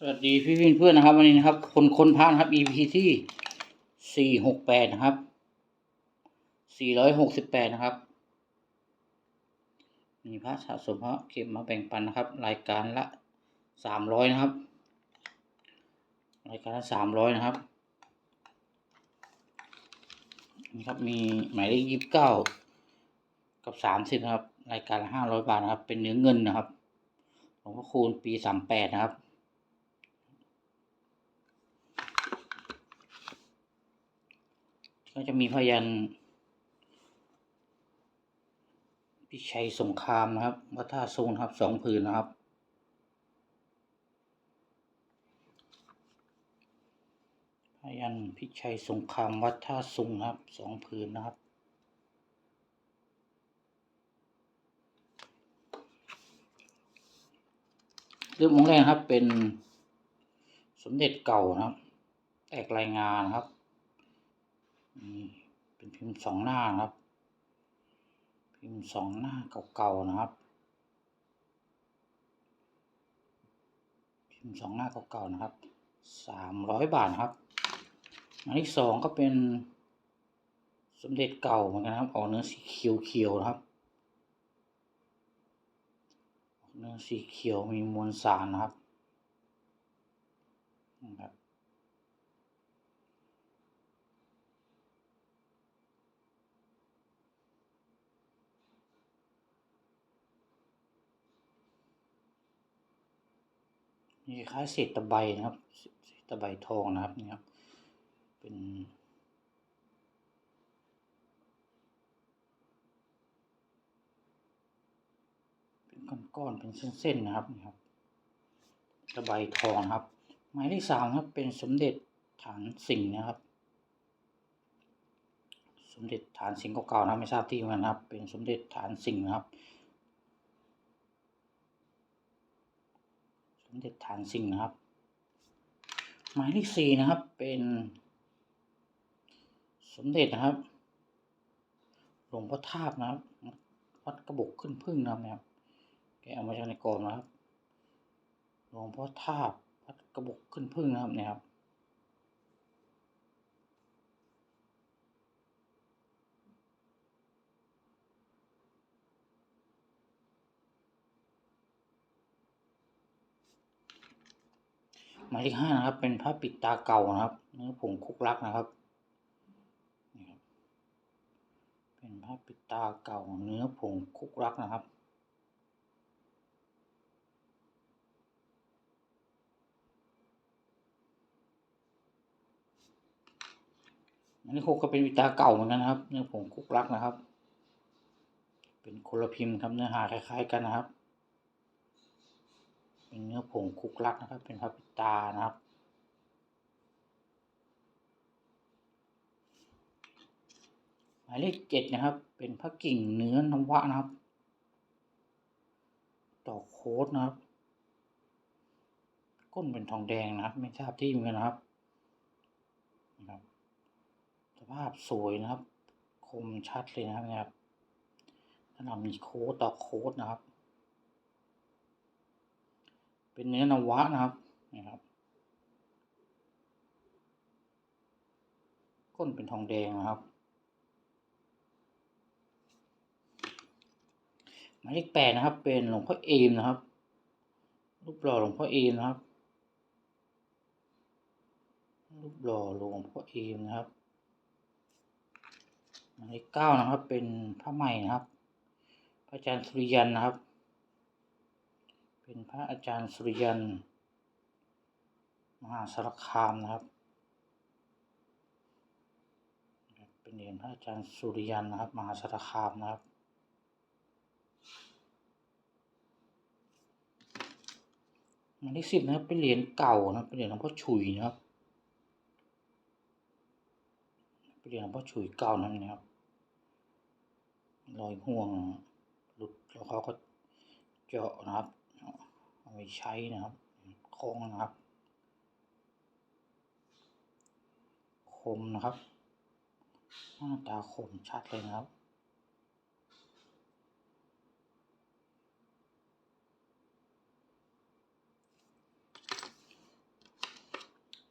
สวัสดีพี่พี่เพื่อนนะครับ วันนี้นะครับ คนคนพระนครับ EP ที่สี่หกแปดนะครับสี่ร้อยหกสิบแปดนะครับ มีพระสะสมพระเก็บมาแบ่งปันนะครับ รายการละสามร้อยนะครับ รายการละสามร้อยนะครับนี่ครับมีหมายเลขยี่สิบเก้ากับสามสิบนะครับ รายการละห้าร้อยบาทนะครับ เป็นเนื้อเงินนะครับหลวงพ่อคูณปีสามแปดนะครับ ก็จะมีพยันพิชัยสงครามนะครับวัดท่าสูงนครับสองผืนนะครับ พยันพิชัยสงครามวัดท่าสูงนครับสองผืนนะครับเรื่องของแรกครับเป็นสมเด็จเก่านะครับ แตกรายงานครับ นี่เป็นพิมพ์สองหน้านะครับ พิมพ์สองหน้าเก่าๆนะครับ พิมพ์สองหน้าเก่าๆนะครับสามร้อยบาทนะครับ อันที่สองก็เป็นสมเด็จเก่าเหมือนกันครับออกเนื้อสีเขียวๆนะครับออกเนื้อสีเขียวมีมวลสารนะครับนะครับ นี่คล้ายเศษตะไบนะครับเศษตะไบทองนะครับนี่ครับ เป็นเป็นก้อนๆเป็นเส้นๆนะครับนี่ครับตะไบทองครับ หมายเลขสามครับเป็นสมเด็จฐานสิงห์นะครับ สมเด็จฐานสิงห์เก่าๆนะไม่ทราบที่มันนะครับ เป็นสมเด็จฐานสิงห์นะครับ สมเด็จฐานสิงนะครับ หมายเลขสี่นะครับเป็นสมเด็จนะครับหลวงพ่อทาบนะครับ วัดกระบอกขึ้นพึ่งนะครับแกเอามาจากในกรมนะครับหลวงพ่อทาบวัดกระบอกขึ้นพึ่งนะครับเนี่ยครับ หมายเลขห้านะครับ เป็นพระปิดตาเก่านะครับเนื้อผงคุกลักนะครับนี่ครับ เป็นพระปิดตาเก่าเนื้อผงคุกลักนะครับอันนี้หกก็เป็นปิดตาเก่าเหมือนกันนะครับเนื้อผงคุกลักนะครับ เป็นคนละพิมพ์ครับเนื้อหาคล้าย ๆ กันนะครับ เป็นเนื้อผงคุกลักนะครับ เป็นพระปิตานะครับหมายเลขเจ็ดนะครับ เป็นพระกิ่งเนื้อนวะนะครับดอกโคดนะครับ ก้นเป็นทองแดงนะครับ ไม่ทราบที่เหมือนกันนะครับนะครับ สภาพสวยนะครับ คมชัดเลยนะครับนะครับขนาดมีโค้ดดอกโคดนะครับ เป็นเนื้อนวะนะครับนะครับก้นเป็นทองแดงนะครับหมายเลขแปดนะครับ เป็นหลวงพ่อเอมนะครับ รูปหล่อหลวงพ่อเอมนะครับ รูปหล่อหลวงพ่อเอมนะครับหมายเลขเก้านะครับ เป็นพระใหม่นะครับ พระอาจารย์สุริยันนะครับ เป็นพระอาจารย์สุริยัน มหาสารคามนะครับ เป็นเหรียญพระอาจารย์สุริยันนะครับ มหาสารคามนะครับหมายเลขสิบนะครับ เป็นเหรียญเก่านะเป็นเหรียญหลวงพ่อฉุยนะครับ เป็นเหรียญหลวงพ่อฉุยเก่านั่นนะครับรอยห่วงหลุดแล้วเขาก็เจาะนะครับ เอาไปใช้นะครับ โค้งนะครับ คมนะครับ หน้าตาคมชัดเลยนะครับ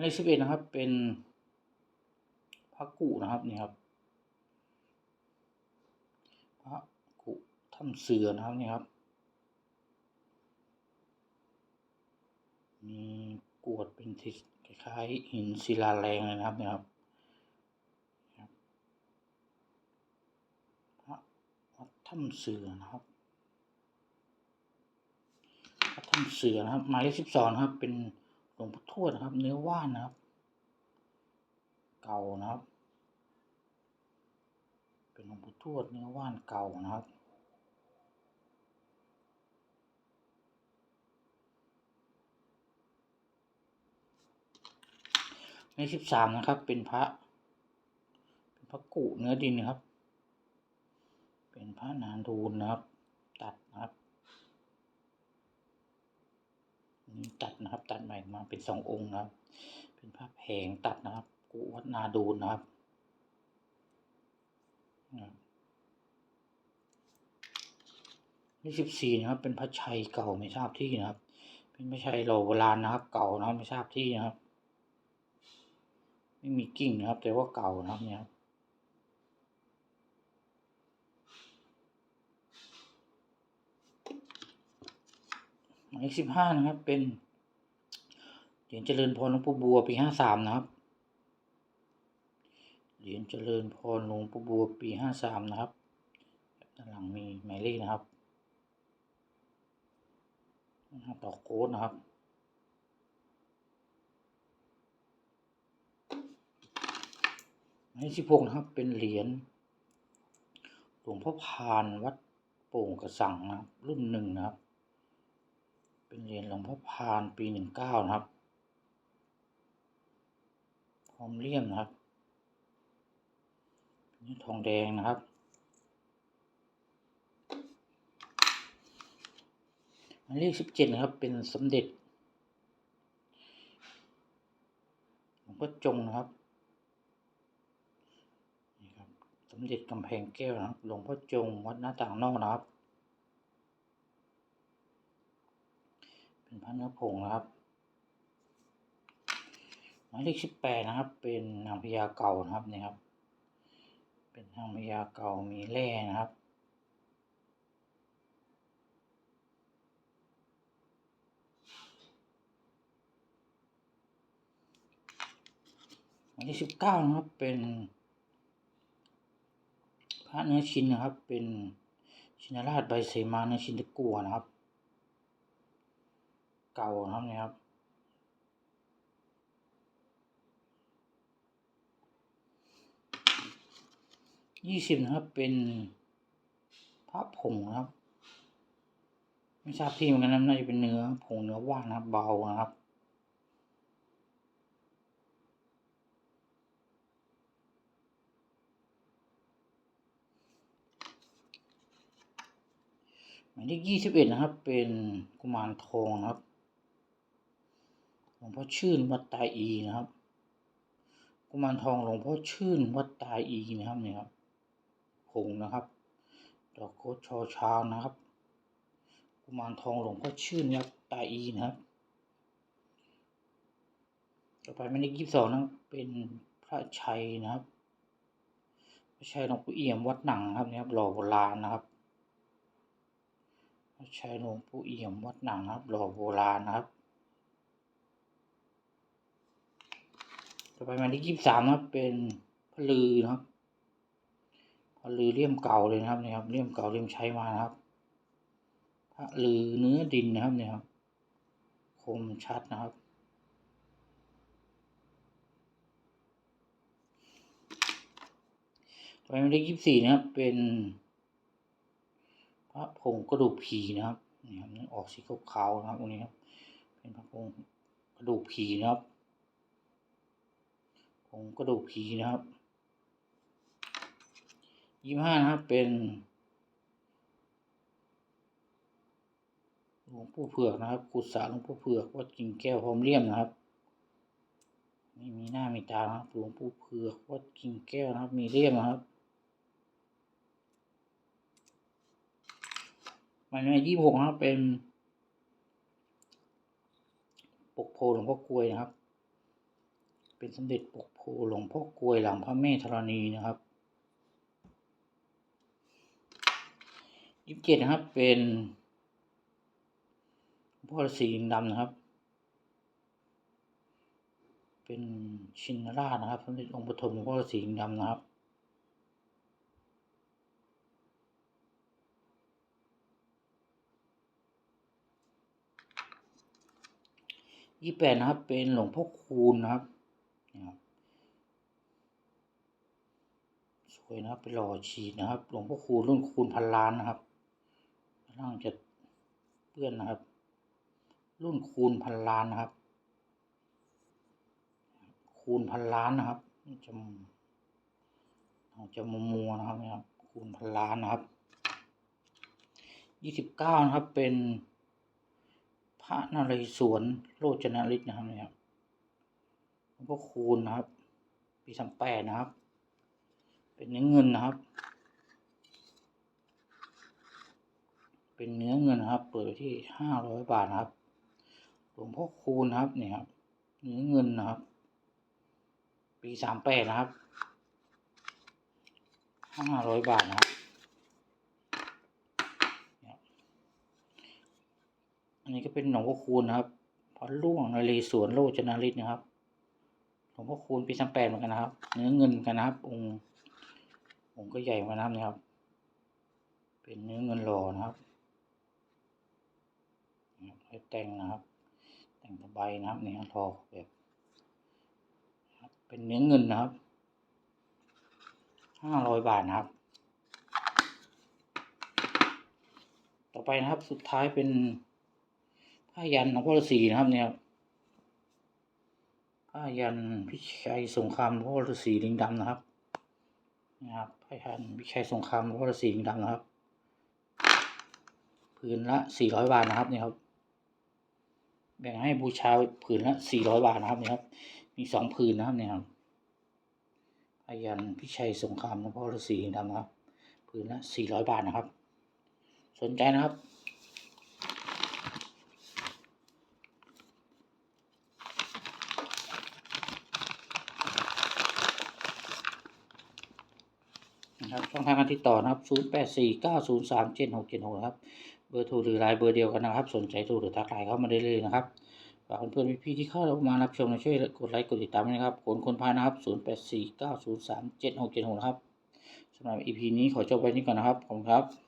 เลขสิบเอ็ดนะครับ เป็นพระกุนะครับนี่ครับพระกุถ้ำเสือนะครับนี่ครับ มีกรวดเป็นทิศคล้ายๆหินศิลาแรงเลยนะครับนี่ยครับครับพระวัดถ้ำเสือนะครับพระถ้ำเสือนะครับหมายเลขสิบสองครับ เป็นหลวงพ่อทวดนะครับ เนื้อว่านนะครับ เก่านะครับ เป็นหลวงพ่อทวดเนื้อว่านเก่านะครับ ในสิบสามนะครับ เป็นพระเป็นพระกุเนื้อดินนะครับ เป็นพระนานทูลนะครับ ตัดนะครับนี่ตัดนะครับ ตัดใหม่มาเป็นสององค์นะครับ เป็นพระแผงตัดนะครับ กุวัดนาดูลนะครับนี่สิบสี่นะครับ เป็นพระชัยเก่าไม่ทราบที่นะครับ เป็นพระชัยโลโบราณนะครับ เก่านะครับไม่ทราบที่นะครับ ไม่มีกิ่งนะครับ แต่ว่าเก่านะครับเนี่ยครับหมายเลขสิบห้านะครับ เป็นเหรียญเจริญพรหลวงปู่บัวปีห้าสามนะครับ เหรียญเจริญพรหลวงปู่บัวปีห้าสามนะครับด้านหลังมีหมายเลขนะครับนะครับต่อโค้ดนะครับ หมายเลขสิบหกนะครับ เป็นเหรียญหลวงพ่อพานวัดโป่งกระสังนะครับรุ่นหนึ่งนะครับ เป็นเหรียญหลวงพ่อพานปีหนึ่งเก้านะครับพร้อมเลี่ยมนะครับนี่ทองแดงนะครับหมายเลขสิบเจ็ดนะครับ เป็นสมเด็จหลวงพ่อจงนะครับ นี่ครับ สมเด็จกำแพงแก้วนะครับหลวงพ่อจงวัดหน้าต่างนอกนะครับ เป็นพระเนื้อผงนะครับหมายเลขสิบแปดนะครับ เป็นนางพญาเก่านะครับนี่ครับ เป็นนางพญาเก่ามีแร่นะครับหมายเลขสิบเก้านะครับเป็น ระเนื้อชิ้นนะครับ เป็นชินราชใบเสมาเนื้อชิ้นตะกัวนะครับ เก่านะครับนี่ครับยี่สิบนะครับเป็นพระผงนะครับ ไม่ทราบที่เหมือนกันนะน่าจะเป็นเนื้อผงเนื้อว่านนะครับ เบานะครับ หมายเลขยี่สิบเอ็ดนะครับ เป็นกุมารทองนะครับหลวงพ่อชื่นวัดตาอีนะครับ กุมารทองหลวงพ่อชื่นวัดตาอีนะครับเนี่ยครับผงนะครับดอกโคชอชานะครับ กุมารทองหลวงพ่อชื่นวัดตาอีนะครับ ต่อไปหมายเลขยี่สิบสองนะเป็นพระชัยนะครับพระชัยหลวงปู่เอี่ยมวัดหนังครับเนี่ยครับหล่อโบราณนะครับ พระชัยหลวงปู่เอี่ยมวัดหนังครับหล่อโบราณนะครับ ต่อไปหมายเลขยี่สิบสามครับเป็นพระลือนะครับพระลือเลี่ยมเก่าเลยนะครับเนี่ยครับเลี่ยมเก่าเลี่ยมใช้มานะครับพระลือเนื้อดินนะครับเนี่ยครับคมชัดนะครับต่อไปหมายเลขยี่สิบสี่นะครับเป็น พงกระดูกผีนะครับนี่ครับออกสีขาวๆนะครับตรงนี้ครับ เป็นพระผงกระดูกผีนะครับผงกระดูกผีนะครับยี่ห้านะครับ เป็นหลวงปู่เผือกนะครับ กุศลหลวงปู่เผือกวัดกิ่งแก้วพร้อมเลี่ยมนะครับไม่มีหน้ามีตานะครับหลวงปู่เผือกวัดกิ่งแก้วนะครับ มีเลี่ยมนะครับ หมายเลขยี่หกนะครับเป็นปกโพหลวงพ่อกลวยนะครับ เป็นสมเด็จปกโพหลวงพ่อกลวยหลังพระแม่ธรณีนะครับยี่สิบเจ็ดนะครับ เป็นพ่อฤาษีดำนะครับ เป็นชินราชนะครับสมเด็จองค์ปฐมพ่อฤาษีดำนะครับ ยี่แปดนะครับ เป็นหลวงพ่อคูณนะครับนี่ครับสวยนะครับเป็นหล่อฉีดนะครับ หลวงพ่อคูณรุ่นคูณพันล้านนะครับร่างจะเปื้อนนะครับ รุ่นคูณพันล้านนะครับ คูณพันล้านนะครับจะจะมัวมัวนะครับนะครับคูณพันล้านนะครับยี่สิบเก้านะครับเป็น ระนเรศวรโรจนฤทธิ์นะครับเนี่ยครับหลวงพ่อคูณนะครับ ปีสามแปดนะครับ เป็นเนื้อเงินนะครับ เป็นเนื้อเงินนะครับ เปิดที่ห้าร้อยบาทนะครับ หลวงพ่อคูณนะครับเนี่ยครับเนื้อเงินนะครับ ปีสามแปดนะครับห้าร้อยบาทนะครับ นนี้ก็เป็นหลวงพ่อคูณนะครับพระล่วงนเรศวรโลจนาฤทธิ์นะครับหลวงพ่อคูณปีสามแปดเหมือนกันนะครับ เนื้อเงินกันนะครับ องค์องค์ก็ใหญ่มือนกันะครับเนี่ยครับ เป็นเนื้อเงินหล่อนะครับให้แต่งนะครับ แต่งตะไบนะครับเนี่ยทอแบบเป็นเนื้อเงินนะครับห้าร้อยบาทนะครับ ต่อไปนะครับสุดท้ายเป็น ผ้ายันหลวงพ่อฤาษีนะครับเนี่ยผ้ายันพิชัยสงครามหลวงพ่อฤาษีลิงดำนะครับนะครับผ้ายันพิชัยสงครามหลวงพ่อฤาษีลิงดำนะครับผืนละสี่ร้อยบาทนะครับเนี่ยครับ แบ่งให้บูชาผืนละสี่ร้อยบาทนะครับเนี่ยครับ มีสองผืนนะครับเนี่ยครับผ้ายันพิชัยสงครามหลวงพ่อฤาษีลิงดำนะครับ ผืนละสี่ร้อยบาทนะครับ สนใจนะครับ นะครับช่องทางการติดต่อนะครับ 0 8 4 9 0 3 7 6 7 6ครับ เบอร์โทรหรือไลน์เบอร์เดียวกันนะครับ สนใจโทรหรือทักไลน์เข้ามาได้เลยนะครับฝากเพื่อนๆพี่ๆที่เข้ามารับชมนะช่วยกดไลค์กดติดตามด้วยนะครับคนคนพายนะครับ 0 8 4 9 0 3 7 6 7 6นะครับสำหรับ EP นี้ขอจบไว้นี้ก่อนนะครับ ขอบคุณครับ